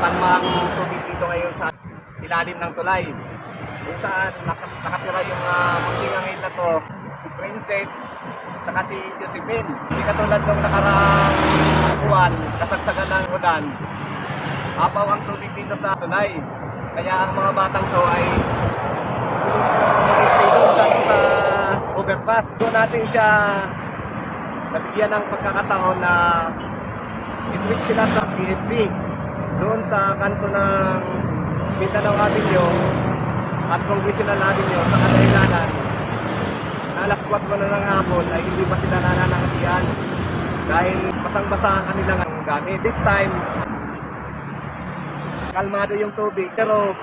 Panmang tubig dito ngayon sa ilalim ng tulay. Kung saan nak- nakatira yung uh, munting angel na to, si Princess, saka si Josephine. Hindi katulad ng nakaraang buwan, kasagsagan ng ulan. Apaw ang tubig dito sa tulay. Kaya ang mga batang to ay stay doon sa, overpass. Doon natin siya nabigyan ng pagkakataon na i-tweet sila sa PFC doon sa kanto ng Mindanao Avenue at Congressional Avenue sa Kadahilanan na alas 4 na ng hapon ay hindi pa sila nananangkihan dahil basang-basa ang kanilang gamit. This time, kalmado yung tubig pero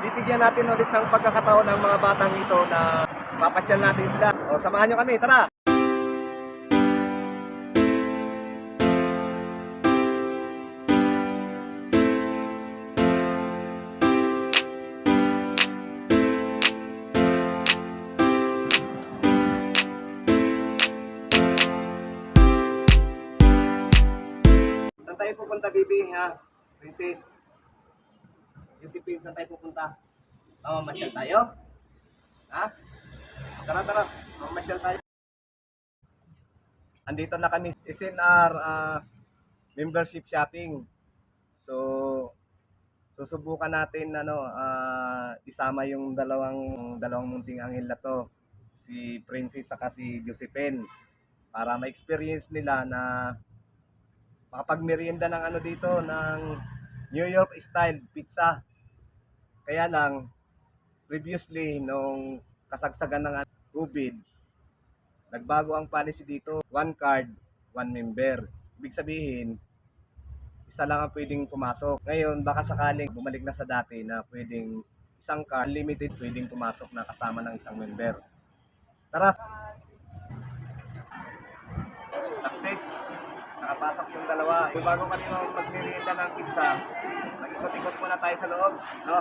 bibigyan natin ulit ng pagkakataon ng mga batang ito na papasyal natin sila. O, samahan nyo kami, tara! Saan tayo pupunta, Bibi, ha? Princess? Josephine, saan tayo pupunta? Mamamasyal tayo? Ha? Tara, tara. Mamamasyal tayo. Andito na kami SNR ah, membership shopping. So, susubukan natin ano, ah, isama yung dalawang dalawang munting angel na to, si Princess saka si Josephine para ma-experience nila na makapagmerienda ng ano dito ng New York style pizza. Kaya lang previously nung kasagsagan ng COVID, nagbago ang policy dito, one card, one member. Ibig sabihin, isa lang ang pwedeng pumasok. Ngayon, baka sakaling bumalik na sa dati na pwedeng isang card, limited pwedeng pumasok na kasama ng isang member. Tara! Success! Nakapasok yung dalawa. Bago kami magmerienda ng pizza, mag-ikot-ikot muna tayo sa loob. No?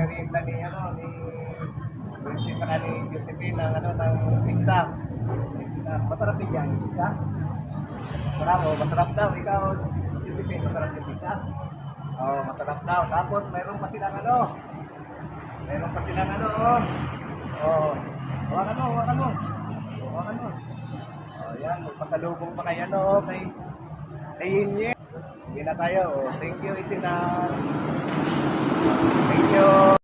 merienda ni, ano, ni Princess saka ni Josephine ng, ano, ng exam. Masarap din yan, isa. Bravo, masarap daw. Ikaw, Josephine, masarap din isa. Oh, masarap daw. Tapos, mayroon pa silang, ano, mayroon pa silang, ano, oh, Oh. hawakan mo, hawakan mo. Hawakan mo. Oh, yan, magpasalubong pa kay, ano, oh, kay, kay Inye. Hindi na tayo. Thank you, Isinar. Thank you.